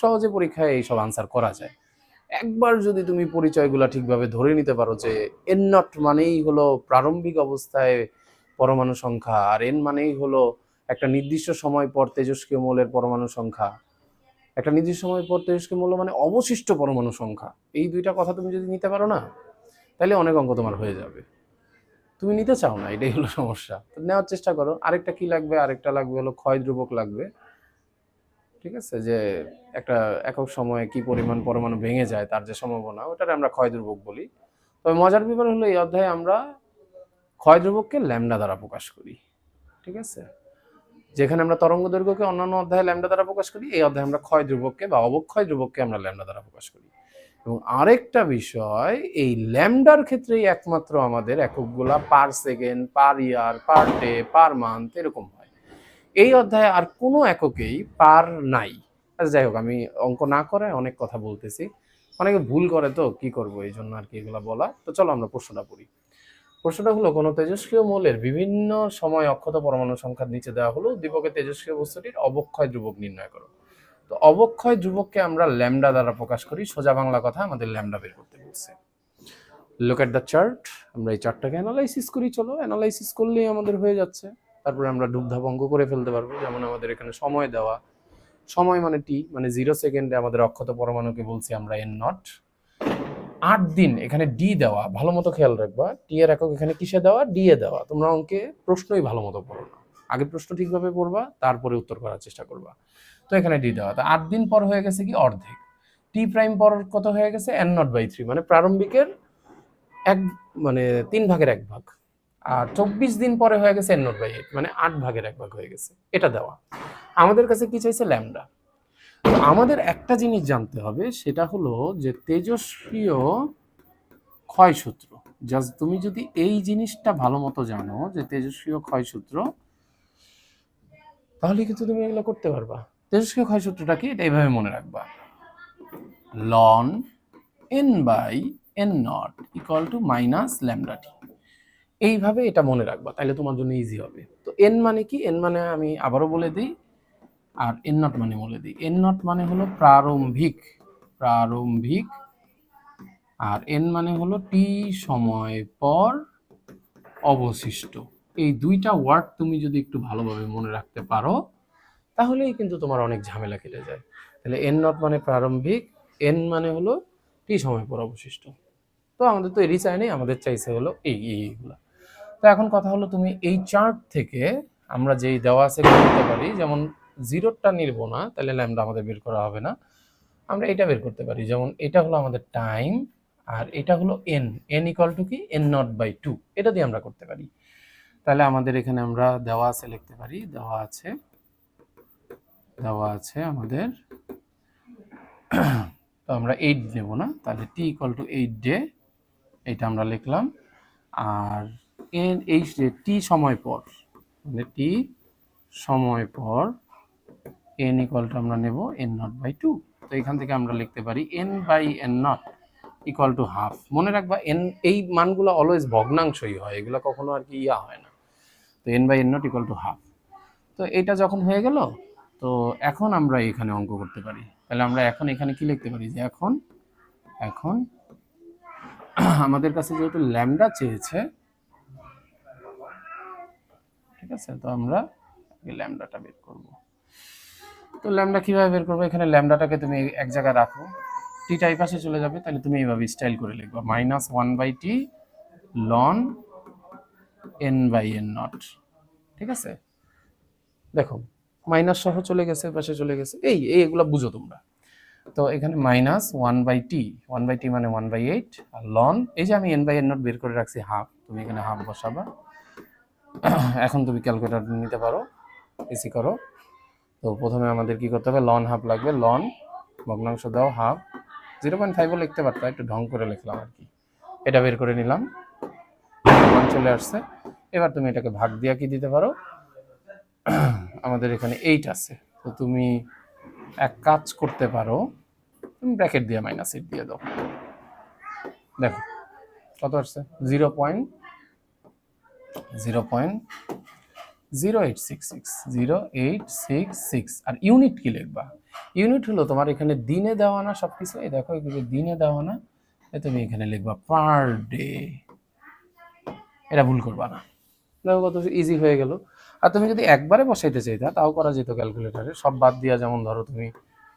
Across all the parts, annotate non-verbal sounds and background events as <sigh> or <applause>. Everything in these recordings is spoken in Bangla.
সহজে পরীক্ষায় এইসব আনসার করা যায়। একবার যদি তুমি পরিচয়গুলো ঠিকভাবে ধরে নিতে পারো যে এন নট মানেই হলো প্রারম্ভিক অবস্থায় পরমাণু সংখ্যা, আর এন মানেই হলো একটা নির্দিষ্ট সময় পর তেজস্ক্রিয় মৌলের পরমাণু সংখ্যা। একটা নির্দিষ্ট সময় পর তেজস্ক্রিয় মৌল মানে অবশিষ্ট পরমাণু সংখ্যা। এই দুইটা কথা তুমি যদি নিতে পারো না, তাহলে অনেক অঙ্ক তোমার হয়ে যাবে। তুমি নিতে চাও না, এটাই হলো সমস্যা। তো নেওয়ার চেষ্টা করো। আরেকটা কি লাগবে? আরেকটা লাগবে হলো ক্ষয় ধ্রুবক লাগবে। ঠিক আছে? যে একটা একক সময়ে কি পরিমাণ পরমাণু ভেঙে যায়, তার যে সম্ভাবনা, ওটারে আমরা ক্ষয় ধ্রুবক বলি। তবে মজার ব্যাপার হলো, এই অধ্যায়ে আমরা ক্ষয় ধ্রুবককে ল্যামডা দ্বারা প্রকাশ করি। ঠিক আছে? যেখানে আমরা তরঙ্গ দৈর্ঘ্যকে অন্যান্য অধ্যায়ে ল্যামডা দ্বারা প্রকাশ করি, এই অধ্যায়ে আমরা ক্ষয় ধ্রুবককে বা অবক্ষয় ধ্রুবককে আমরা ল্যামডা দ্বারা প্রকাশ করি। এবং আরেকটা বিষয়, এই ল্যামডার ক্ষেত্রেই একমাত্র আমাদের এককগুলা per second, per year, per day, per month এরকম এই অধ্যায়ে আর কোনো এককেই পার নাই। আচ্ছা যাই হোক, আমি অঙ্ক না করে অনেক কথা বলতেছি। অনেকে ভুল করে তো কি করব এই জন্য আর কি এগুলো বলা। তো চলো আমরা প্রশ্নটা পড়ি। প্রশ্নটা হলো, কোনো তেজস্ক্রিয় মৌলের বিভিন্ন সময় অক্ষত পরমাণু সংখ্যার নিচে দেওয়া হলো দীপকের তেজস্ক্রিয় বস্তুটির অবক্ষয় ধ্রুবক নির্ণয় করো। তো অবক্ষয় ধ্রুবককে আমরা ল্যামডা দ্বারা প্রকাশ করি, সোজা বাংলা কথা আমাদের ল্যামডা বের করতে বলছে। লুক এট দ্য চার্ট আমরা এই চার্টটাকে অ্যানালাইসিস করি, চলো অ্যানালাইসিস করলেই আমাদের হয়ে যাচ্ছে। তারপরে আমরা অঙ্ক করে ফেলতে পারব। যেমন আমাদের এখানে সময় দেওয়া। সময় মানে টি মানে জিরো সেকেন্ডে আমাদের অক্ষত পরমাণুকে বলছি আমরা এন নট আট দিন এখানে ডি দেওয়া, ভালো মতো খেয়াল রাখবা। টি এর একক এখানে কিসে দেওয়া? ডি এ দেওয়া। তোমরা অঙ্কে প্রশ্নই ভালো মতো পড়ো না। আগে প্রশ্ন ঠিকভাবে পড়বা, তারপরে উত্তর করার চেষ্টা করবা। তো এখানে ডি দেওয়া। তো আট দিন পর হয়ে গেছে কি? অর্ধেক। টি প্রাইম পর কত হয়ে গেছে? এন নট বাই থ্রি মানে প্রারম্ভিকের এক মানে তিন ভাগের এক ভাগ। আর চব্বিশ দিন পরে হয়ে গেছে এন নট বাই এইট মানে আট ভাগের এক ভাগ হয়ে গেছে। এটা দেওয়া। আমাদের কাছে কি চাইছে ল্যামডা? আমাদের একটা জিনিস জানতে হবে, সেটা হলো যে তেজস্ক্রিয় ক্ষয়সূত্র জাস্ট তুমি যদি এই জিনিসটা ভালো মতো জানো যে তেজস্ক্রিয় ক্ষয়সূত্র তাহলে কিন্তু তুমি এগুলো করতে পারবা। তেজস্ক্রিয় ক্ষয়সূত্রটা কি? এটা এইভাবে মনে রাখবা। Ln N by N naught equal to minus lambda T এইভাবে এটা মনে রাখবা তাহলে তোমার জন্য ইজি হবে। তো এন মানে কি? এন মানে আমি আবারও বলে দিই, আর এন নট মানে বলে দিই। এন নট মানে হলো প্রারম্ভিক প্রারম্ভিক, আর এন মানে হলো টি সময় পর অবশিষ্ট। এই দুইটা ওয়ার্ড তুমি যদি একটু ভালোভাবে মনে রাখতে পারো, তাহলেই কিন্তু তোমার অনেক ঝামেলা কেটে যায়। তাহলে এন নট মানে প্রারম্ভিক এন মানে হলো টি সময় পর অবশিষ্ট। তো আমাদের তো এরই চাই নেই আমাদের চাইছে হলো এই এই এইগুলা তো এখন কথা হলো তুমি এই চার্ট থেকে আমরা যেই দেওয়া আছে করতে পারি। যেমন জিরোটা নিব না, তাহলে ল্যামডা আমাদের বের করা হবে না। আমরা এটা বের করতে পারি। যেমন এটা হলো আমাদের টাইম আর এটা হলো এন এন ইকুয়াল টু কি? এন নট বাই টু এটা দিয়ে আমরা করতে পারি। তাহলে আমাদের এখানে আমরা দেওয়া আছে লিখতে পারি। দেওয়া আছে দেওয়া আছে আমাদের। তো আমরা এইট নেব না। তাহলে T equal to eight day এটা আমরা লিখলাম। আর এন এই যে টি সময় পর মানে টি সময় পর এন ইকুয়াল টু আমরা নেব এন নট বাই টু তো এখান থেকে আমরা লিখতে পারি N by N naught equal to half মনে রাখবা এন এই মানগুলো অলওয়েজ ভগ্নাংশই হয়, এগুলো কখনো আর কি ইয়া হয় না। তো N by N naught equal to half তো এটা যখন হয়ে গেল, তো এখন আমরা এখানে অঙ্ক করতে পারি। তাহলে আমরা এখন এখানে কি লিখতে পারি যে এখন এখন <clears throat> আমাদের কাছে যেহেতু ল্যামডা চেয়েছে ঠিক আছে? তো আমরা ল্যামডাটা বের করব। তো ল্যামডা কীভাবে বের করব? এখানে ল্যামডাটাকে তুমি এক জায়গায় রাখো। টিটা এই পাশে চলে যাবে, তাহলে তুমি এইভাবে স্টাইল করে লিখবা। Minus one by T ln N by N naught ঠিক আছে? দেখো মাইনাস সহ চলে গেছে পাশে চলে গেছে। এই এই এগুলো বুঝো তোমরা। তো এখানে minus one by T one by T মানে ওয়ান বাই এইট আর লন এই যে আমি এন বাই এন নট বের করে রাখছি হাফ তুমি এখানে হাফ বসাবা। <coughs> এখন তুমি ক্যালকুলেটর নিতে পারো এসি করো। তো প্রথমে আমাদের কি করতে হবে? লন হাফ লাগবে লন ভগ্নাংশ দাও হাফ জিরো পয়েন্ট ফাইভও লিখতে পারতো, একটু ঢং করে লিখলাম আর কি। এটা বের করে নিলাম। চলে আসছে। এবার তুমি এটাকে ভাগ দিয়া কি দিতে পারো? <coughs> আমাদের এখানে এইট আছে। তো তুমি এক কাজ করতে পারো, তুমি ব্র্যাকেট দিয়ে মাইনাস এইট দিয়ে দাও। দেখো, কত আসছে? Zero point zero point zero eight six six, zero eight six six. আর ইউনিট কি লিখবা? ইউনিট হলো তোমার এখানে দিনে দেওয়া না সব কিছু এই দেখো এগুলো দিনে দেওয়া না তুমি এখানে লিখবা পার ডে। এটা ভুল করবা না। দেখো কত ইজি হয়ে গেল। আর তুমি যদি একবারে বসাইতে চাইতা, তাও করা যেত ক্যালকুলেটারে সব বাদ দিয়া যেমন ধরো তুমি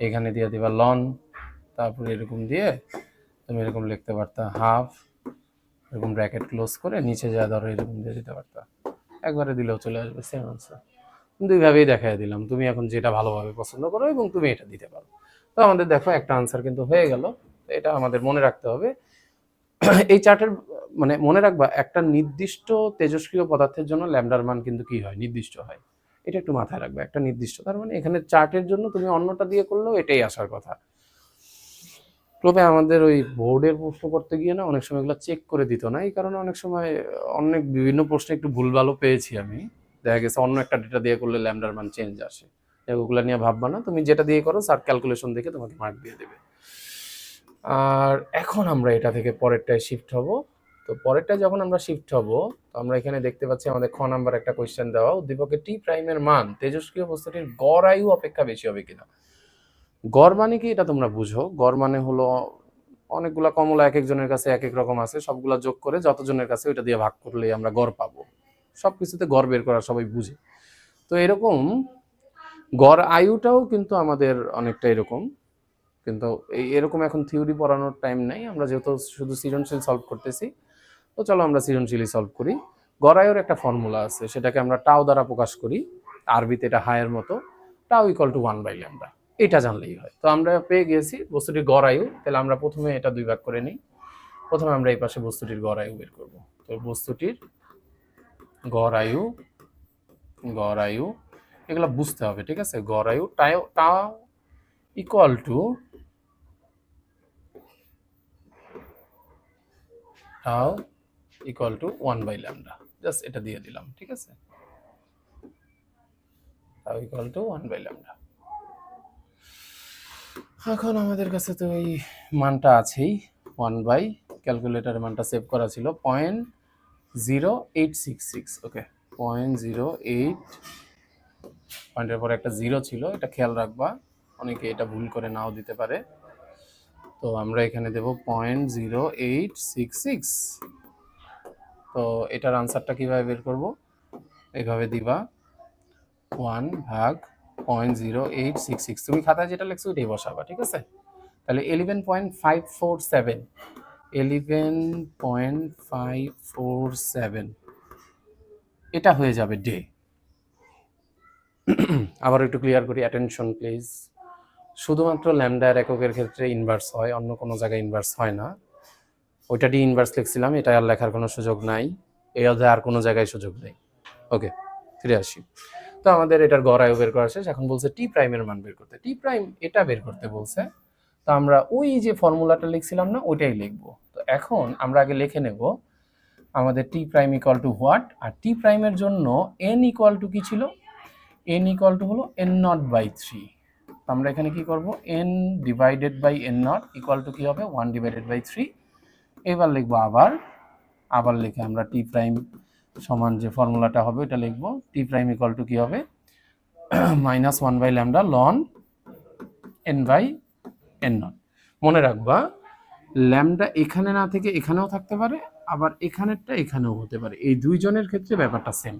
এখানে দিয়ে দিবা লন তারপরে এরকম দিয়ে তুমি এরকম লিখতে পারতা হাফ এরকম ব্র্যাকেট ক্লোজ করে নিচে যা ধরো এরকম দিয়ে দিতে পারতা। একবারে দিলেও চলে আসবে সেম আনসার দুইভাবেই দেখাই দিলাম, তুমি এখন যেটা ভালোভাবে পছন্দ করো এবং তুমি এটা দিতে পারো। তো আমাদের দেখো একটা আনসার কিন্তু হয়ে গেল এটা আমাদের মনে রাখতে হবে। এই চার্টের মানে মনে রাখবা, একটা নির্দিষ্ট তেজস্ক্রিয় পদার্থের জন্য ল্যামডার মান কিন্তু কি হয়? নির্দিষ্ট হয়। এটা একটু মাথায় রাখবে, একটা নির্দিষ্ট। তার মানে এখানে চার্টের জন্য তুমি অন্যটা দিয়ে করলেও এটাই আসার কথা। তবে আমাদের ওই বোর্ডের প্রশ্ন করতে গিয়ে না অনেক সময় এগুলো চেক করে দিত না। এই কারণে অনেক সময় অনেক বিভিন্ন প্রশ্নে একটু ভুলভালও পেয়েছি আমি। দেখা গেছে অন্য একটা ডেটা দিয়ে করলে ল্যামডার মান চেঞ্জ আসে। ওগুলো নিয়ে ভাববা না। তুমি যেটা দিয়ে করো স্যার ক্যালকুলেশন দেখে তোমাকে মার্ক দিয়ে দেবে। আর এখন আমরা এটা থেকে পরেরটায় শিফট হব। তো পরেরটা যখন আমরা শিফট হব, তো আমরা এখানে দেখতে পাচ্ছি আমাদের খ নাম্বার একটা কোয়েশ্চেন দেওয়া। উদ্দীপকের টি প্রাইমের মান, তেজস্ক্রিয় বস্তুটির গড় আয়ু অপেক্ষা বেশি হবে কিনা? গড় মানে কি, এটা তোমরা বুঝো। গড় মানে হলো অনেকগুলা কমলা এক একজনের কাছে এক এক রকম আছে, সবগুলা যোগ করে যতজনের কাছে ওইটা দিয়ে ভাগ করলেই আমরা গড় পাবো। সব কিছুতে গড় বের করা সবাই বুঝে। তো এরকম গড় আয়ুটাও কিন্তু আমাদের অনেকটা এরকম। কিন্তু এই এরকম এখন থিওরি পড়ানোর টাইম নাই, আমরা যেহেতু শুধু সৃজনশীল সলভ করতেছি, তো চলো আমরা সৃজনশীলই সলভ করি। গড়ায়ুর একটা ফর্মুলা আছে, সেটাকে আমরা টাও দ্বারা প্রকাশ করি, আরবিতে এটা হায়ের মতো, tau equal to one by lambda এটা জানলেই হয়। তো আমরা পেয়ে গিয়েছি বস্তুটির গড়ায়ু তাহলে আমরা প্রথমে এটা দুই ভাগ করে নিই। প্রথমে আমরা এই পাশে বস্তুটির গড়ায়ু বের করব। তো বস্তুটির গড়ায়ু গড়ায়ু এগুলো বুঝতে হবে, ঠিক আছে? গড়ায়ু tau tau equal to tau equal to one by lambda just এটা দিয়ে দিলাম, ঠিক আছে? Tau equal to one by lambda এখন আমাদের কাছে তো এই মানটা আছেই ওয়ান বাই ক্যালকুলেটারের মানটা সেভ করা ছিল point zero eight six six okay point zero eight পয়েন্টের পরে একটা জিরো ছিল, এটা খেয়াল রাখবা, অনেকে এটা ভুল করে নাও দিতে পারে। তো আমরা এখানে দেব point zero eight six six তো এটার আনসারটা কীভাবে বের করব? এভাবে দিবা ওয়ান ভাগ point zero eight six six তুমি খাতায় যেটা লিখছো, ওইটাই বসাবা, ঠিক আছে? তাহলে eleven point five four seven eleven point five four seven এটা হয়ে যাবে ডে আবার একটু ক্লিয়ার করি অ্যাটেনশন প্লিজ শুধুমাত্র ল্যামডার এককের ক্ষেত্রে ইনভার্স হয়, অন্য কোনো জায়গায় ইনভার্স হয় না। ওইটাটি ইনভার্স লিখছিলাম, এটা আর লেখার কোনো সুযোগ নাই, এই অধ্যায়ে আর কোনো জায়গায় সুযোগ নেই। ওকে ফিরে আসি তো আমাদের এটার গড় আয়ু বের করা শেষ। এখন বলছে টি প্রাইমের মান বের করতে। টি প্রাইম এটা বের করতে বলছে। তো আমরা ওই যে ফর্মুলাটা লিখছিলাম না, ওইটাই লিখব। তো এখন আমরা আগে লিখে নেব আমাদের T prime equal to what R T প্রাইমের জন্য এন ইকুয়াল টু কি ছিল? এন ইকুয়াল টু হলো এন নট বাই থ্রি তো আমরা এখানে কি করব? N divided by N naught equal to কি হবে? ওয়ান ডিভাইডেড বাই থ্রি এবার লিখব আবার। আবার লিখে আমরা টি প্রাইম সমান যে ফর্মুলাটা হবে, ওটা লিখব। টি প্রাইম ইকুয়াল টু কি হবে? মাইনাস ওয়ান বাই ল্যামডা লন এন বাই এন নট মনে রাখবা ল্যামডা এখানে না থেকে এখানেও থাকতে পারে, আবার এখানেরটা এখানেও হতে পারে। এই দুইজনের ক্ষেত্রে ব্যাপারটা সেম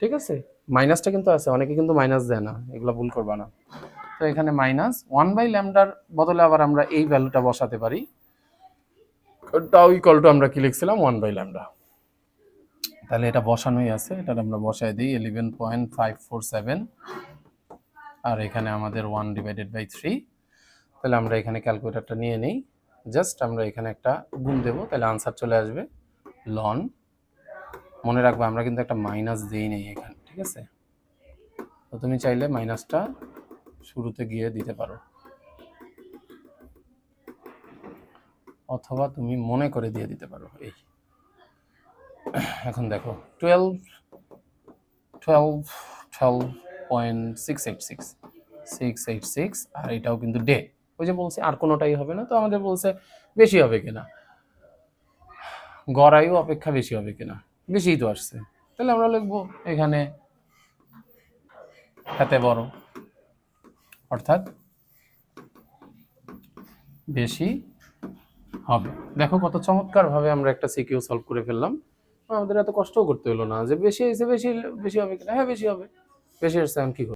ঠিক আছে? মাইনাসটা কিন্তু আছে, অনেকে কিন্তু মাইনাস দেয় না, এগুলো ভুল করবা না। তো এখানে মাইনাস ওয়ান বাই ল্যামডার বদলে আবার আমরা এই ভ্যালুটা বসাতে পারি। টাও ইকুয়াল টু আমরা কি লিখছিলাম? ওয়ান বাই ল্যামডা তাহলে এটা বসানোই আছে। এটা আমরা বসাই দিই eleven point five four seven আর এখানে আমাদের ওয়ান ডিভাইডেড বাই থ্রি তাহলে আমরা এখানে ক্যালকুলেটারটা নিয়ে নিই। জাস্ট আমরা এখানে একটা গুণ দেবো, তাহলে আনসার চলে আসবে লন মনে রাখব আমরা কিন্তু একটা মাইনাস দিই নেই এখানে, ঠিক আছে? তো তুমি চাইলে মাইনাসটা শুরুতে গিয়ে দিতে পারো। অথবা তুমি মনে করে দিয়ে দিতে পারো, এই। এখন দেখো twelve twelve twelve point six eight six six eight six আর এটাও কিন্তু ডে ওই যে বলছে, আর কোনোটাই হবে না, তো আমাদের বলছে বেশি হবে কিনা? গড়ায়ু অপেক্ষা বেশি হবে কিনা? বেশিই তো আসছে। তাহলে আমরা লিখব এখানে হাতে বড়। অর্থাৎ বেশি হবে। দেখো কত চমৎকার ভাবে আমরা একটা সিকিউ সলভ করে ফেললাম। আমাদের এত কষ্টও করতে হলো না যে বেশি হয়েছে, বেশি বেশি হবে কিনা হ্যাঁ বেশি হবে বেশি হচ্ছে আমি কি?